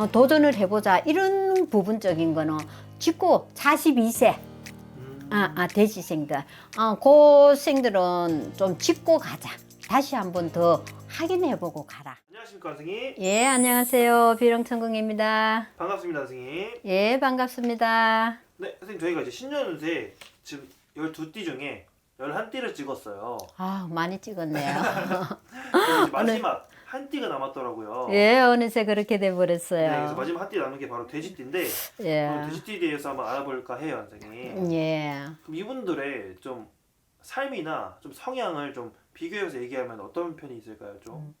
어, 도전을 해보자. 이런 부분적인 거는 짓고 42세. 음. 아, 아 돼지생들. 어, 그 생들은 좀 짓고 가자. 다시 한번 더 확인해보고 가라. 안녕하십니까 선생님. 예 안녕하세요. 비령천궁입니다. 반갑습니다 선생님. 예 반갑습니다. 네 선생님 저희가 이제 신년운세 지금 12띠 중에 11띠를 찍었어요. 아 많이 찍었네요. 마지막 한 띠가 남았더라고요. 예 어느새 그렇게 네, 그래서 돼버렸어요 마지막 한 띠 남은 게 바로 돼지띠인데 예. 돼지띠에 대해서 한번 알아볼까 해요 선생님. 예. 그럼 이분들의 좀 삶이나 좀 성향을 좀 비교해서 얘기하면 어떤 편이 있을까요 좀?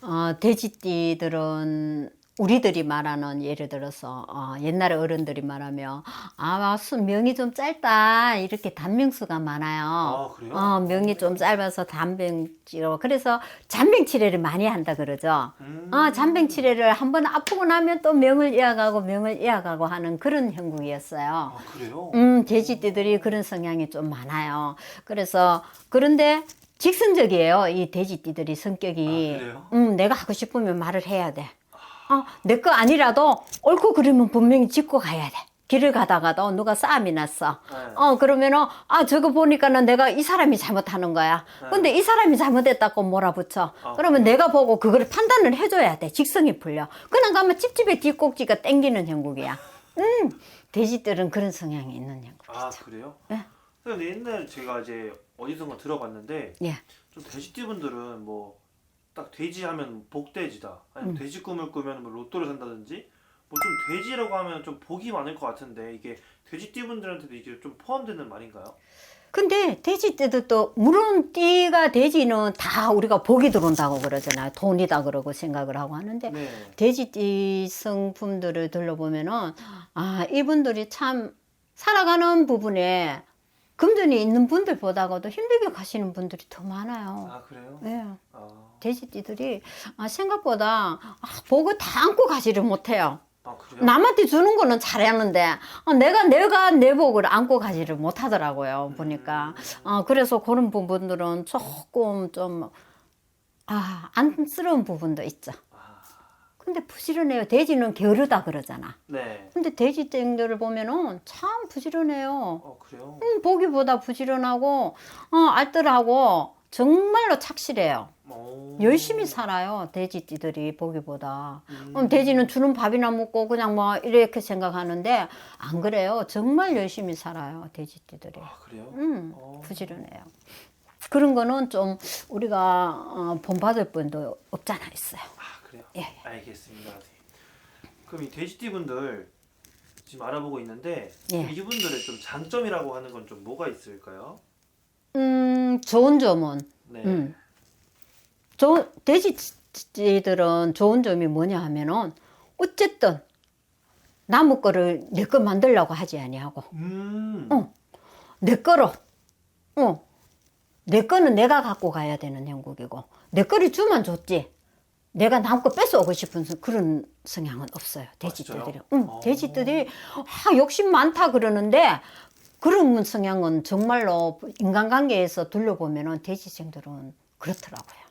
어, 돼지띠들은 우리들이 말하는 예를 들어서 어, 옛날에 어른들이 말하면 아 명이 좀 짧다 이렇게 단명수가 많아요. 아 그래요? 어, 명이 좀 짧아서 단병치료 그래서 잔병치레를 많이 한다 그러죠. 음. 어, 잔병치레를 한 번 아프고 나면 또 명을 이어가고 명을 이어가고 하는 그런 형국이었어요. 아 그래요? 음, 돼지띠들이 그런 성향이 좀 많아요. 그래서 그런데 직선적이에요. 이 돼지띠들이 성격이. 아, 그래요? 음, 내가 하고 싶으면 말을 해야 돼. 어, 내 거 아니라도 옳고 그르면 분명히 짚고 가야 돼. 길을 가다가도 누가 싸움이 났어. 네. 어, 그러면은, 아, 저거 보니까는 내가 이 사람이 잘못하는 거야. 근데 이 사람이 잘못했다고 몰아붙여. 아, 그러면 내가 보고 그걸 판단을 해줘야 돼. 직성이 풀려. 그냥 가면 찝찝해 뒷꼭지가 땡기는 형국이야. 음, 돼지들은 그런 성향이 있는 형국이죠. 아 그래요? 네. 근데 옛날 제가 이제 어디선가 들어봤는데 예. 좀 돼지띠분들은 뭐 딱 돼지 하면 복돼지다 아니 면 음. 돼지 꿈을 꾸면 뭐 로또를 산다든지 뭐 좀 돼지라고 하면 좀 복이 많을 것 같은데 이게 돼지띠분들한테도 이게 좀 포함되는 말인가요? 근데 돼지 띠도 또 물론 띠가 돼지는 다 우리가 복이 들어온다고 그러잖아요. 돈이다 그러고 생각을 하고 하는데 네. 돼지 띠 성품들을 들러보면은 아 이분들이 참 살아가는 부분에 금전이 있는 분들보다도 힘들게 가시는 분들이 더 많아요. 아 그래요? 예. 아, 돼지띠들이 아, 생각보다 아, 복을 다 안고 가지를 못해요. 아? 남한테 주는 거는 잘하는데 어, 내가 내가 내 복을 안고 가지를 못하더라고요 보니까 어, 그래서 그런 부분들은 조금 좀 아, 안쓰러운 부분도 있죠. 아, 근데 부지런해요. 돼지는 게으르다 그러잖아. 네. 근데 돼지 땡들을 보면은 참 부지런해요. 어 그래요? 음, 보기보다 부지런하고 어, 알뜰하고 정말로 착실해요. 오. 열심히 살아요. 돼지띠들이 보기보다. 음. 그럼 돼지는 주는 밥이나 먹고 그냥 뭐 이렇게 생각하는데 안 그래요. 정말 열심히 살아요. 돼지띠들이. 아 그래요? 음, 어. 부지런해요. 그런 거는 좀 우리가 어, 본받을 분도 없잖아 있어요. 아 그래요? 예. 알겠습니다. 그럼 이 돼지띠분들 지금 알아보고 있는데 예. 이분들의 좀 장점이라고 하는 건 좀 뭐가 있을까요? 음, 좋은 점은 네. 음. 저 돼지들은 좋은 점이 뭐냐 하면은 어쨌든 나무 거를 내 거 만들려고 하지 아니하고 음. 어. 내 거로 어. 내 거는 내가 갖고 가야 되는 형국이고 내 거를 주면 좋지 내가 남 거 뺏어오고 싶은 서- 그런 성향은 없어요 돼지들이? 응, 어. 돼지들이 아, 욕심 많다 그러는데 그런 성향은 정말로 인간관계에서 둘러보면 은 돼지생들은 그렇더라고요?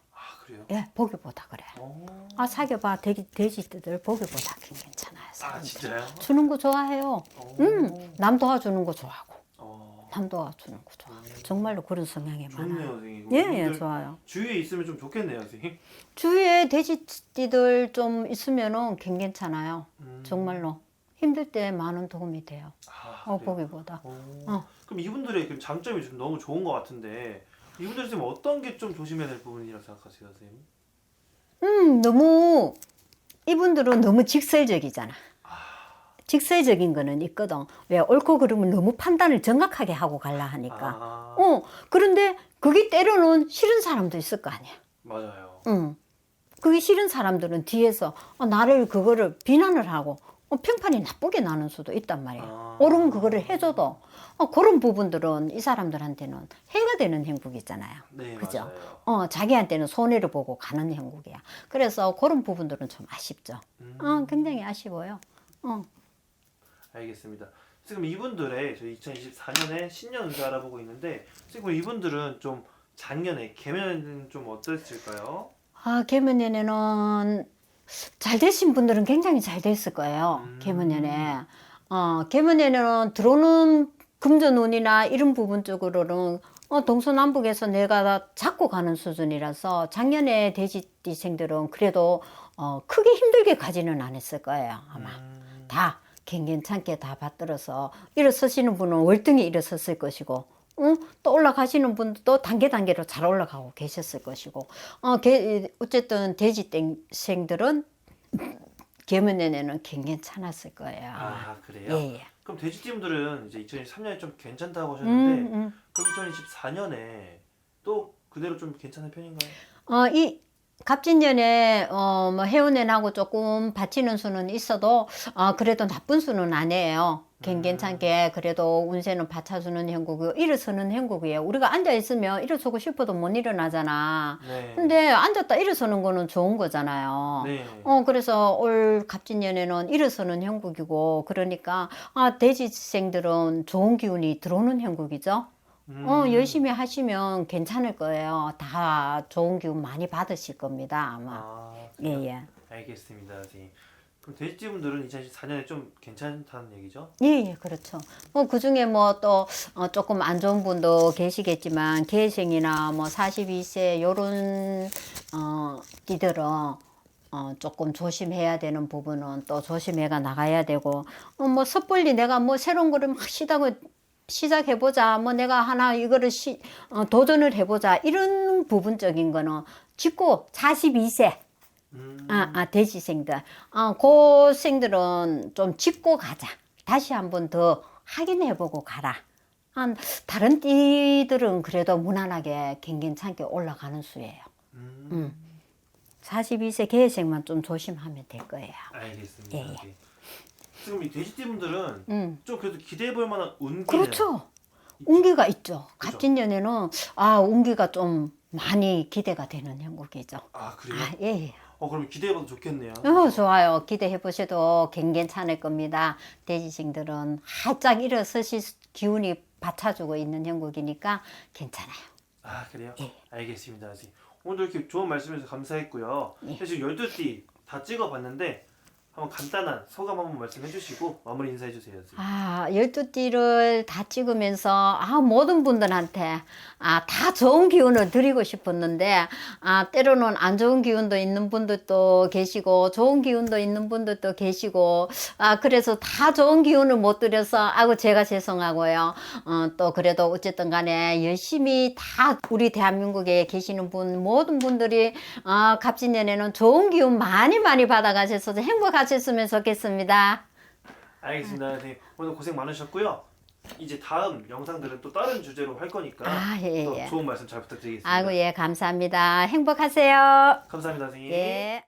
예 보기보다 그래 오. 아 사귀어봐 돼지, 돼지들 보기보다 괜찮아요 아 사람들. 진짜요? 주는 거 좋아해요 오. 음, 남 도와주는 거 좋아하고 어. 남 도와주는 거 좋아하고 정말로 그런 성향이 많아요. 선생님. 예, 예, 좋아요. 주위에 있으면 좀 좋겠네요, 선생님. 주위에 돼지띠들 좀 있으면은 괜찮아요. 음. 정말로 힘들 때 많은 도움이 돼요. 아, 어, 그래요? 보기보다. 오. 어. 그럼 이분들의 그 장점이 좀 너무 좋은 것 같은데 이분들 지금 어떤 게 좀 조심해야 될 부분이라고 생각하세요, 선생님? 음, 너무 이분들은 너무 직설적이잖아. 직설적인 거는 있거든. 왜 옳고 그름을 너무 판단을 정확하게 하고 갈라 하니까. 아, 어, 그런데 그게 때로는 싫은 사람도 있을 거 아니야. 맞아요. 응. 그게 싫은 사람들은 뒤에서 어, 나를 그거를 비난을 하고 어, 평판이 나쁘게 나는 수도 있단 말이야. 아. 옳은 그거를 해줘도 어, 그런 부분들은 이 사람들한테는 해가 되는 행복이잖아요. 네, 그죠? 맞아요. 어, 자기한테는 손해를 보고 가는 행복이야. 그래서 그런 부분들은 좀 아쉽죠. 음, 어, 굉장히 아쉬워요. 어. 알겠습니다. 지금 이분들의 저희 2024년에 신년 운세 알아보고 있는데 지금 이분들은 좀 작년에 개면은 좀 어땠을까요? 아, 개면에는 잘 되신 분들은 굉장히 잘 됐을 거예요. 음. 개문년에. 어, 개문년에는 들어오는 금전운이나 이런 부분 쪽으로는 어, 동서남북에서 내가 다 잡고 가는 수준이라서 작년에 돼지띠생들은 그래도 어, 크게 힘들게 가지는 않았을 거예요. 아마. 음, 다 괜찮게 다 받들어서 일어서시는 분은 월등히 일어섰을 것이고 응? 또 올라가시는 분도 단계 단계로 잘 올라가고 계셨을 것이고 어, 개, 어쨌든 돼지생들은 개문년에는 괜찮았을 거예요. 아 그래요? 예, 예. 그럼 돼지띠분들은 이제 2023년에 좀 괜찮다고 음, 하셨는데 음. 그럼 2024년에 또 그대로 좀 괜찮은 편인가요? 어, 이 갑진년에 어, 뭐 해운년하고 조금 받치는 수는 있어도 어, 그래도 나쁜 수는 아니에요. 괜- 음. 괜찮게 그래도 운세는 받쳐주는 형국이고 일어서는 형국이에요. 우리가 앉아 있으면 일어서고 싶어도 못 일어나잖아. 네. 근데 앉았다 일어서는 거는 좋은 거잖아요. 네. 어 그래서 올 갑진년에는 일어서는 형국이고 그러니까 아 돼지생들은 좋은 기운이 들어오는 형국이죠. 음, 어, 열심히 하시면 괜찮을 거예요. 다 좋은 기운 많이 받으실 겁니다, 아마. 아, 예, 예. 알겠습니다, 선생님. 그럼 돼지띠분들은 2024년에 좀 괜찮다는 얘기죠? 예, 예, 그렇죠. 뭐, 그 중에 뭐 또, 어, 조금 안 좋은 분도 계시겠지만, 개생이나 뭐 42세, 요런, 어, 띠들은, 어, 조금 조심해야 되는 부분은 또 조심해가 나가야 되고, 어, 뭐, 섣불리 내가 뭐 새로운 거를 막 시다고 시작해보자, 뭐 내가 하나 이거를 시, 어, 도전을 해보자, 이런 부분적인 거는 짓고 42세, 음, 아, 아, 돼지생들. 아, 그 생들은 좀 짚고 가자. 다시 한 번 더 확인해보고 가라. 한, 다른 띠들은 그래도 무난하게 괜찮게 올라가는 수예요. 음, 음. 42세 개생만 좀 조심하면 될 거예요. 알겠습니다. 예, 예. 선생님. 지금 이 돼지띠분들은 음. 좀 그래도 기대해 볼 만한 운기는 그렇죠. 운기가 있죠. 갑진년에는, 아, 운기가 좀 많이 기대가 되는 형국이죠. 아 그래요? 아, 예, 예. 어 그럼 기대해봐도 좋겠네요. 어, 좋아요. 기대해 보셔도 괜찮을 겁니다. 돼지생들은 활짝 일어서실 기운이 받쳐주고 있는 형국이니까 괜찮아요. 아 그래요? 예. 알겠습니다, 선생님. 오늘도 이렇게 좋은 말씀해주셔서 감사했고요. 예. 지금 12띠 다 찍어봤는데 한번 간단한 소감 한번 말씀해 주시고 마무리 인사해 주세요. 선생님. 아, 열두 띠를 다 찍으면서, 아, 모든 분들한테, 아, 다 좋은 기운을 드리고 싶었는데, 아, 때로는 안 좋은 기운도 있는 분들도 계시고, 좋은 기운도 있는 분들도 계시고, 아, 그래서 다 좋은 기운을 못 드려서, 아이고, 제가 죄송하고요. 어, 또 그래도 어쨌든 간에 열심히 다 우리 대한민국에 계시는 분, 모든 분들이, 아, 갑진년에는 좋은 기운 많이 많이 받아 가셔서 행복 하셨으면 좋겠습니다. 알겠습니다, 선생님. 오늘 고생 많으셨고요. 이제 다음 영상들은 또 다른 주제로 할 거니까 아, 예, 또 예. 좋은 말씀 잘 부탁드리겠습니다. 아이고 예 감사합니다. 행복하세요. 감사합니다, 선생님. 예.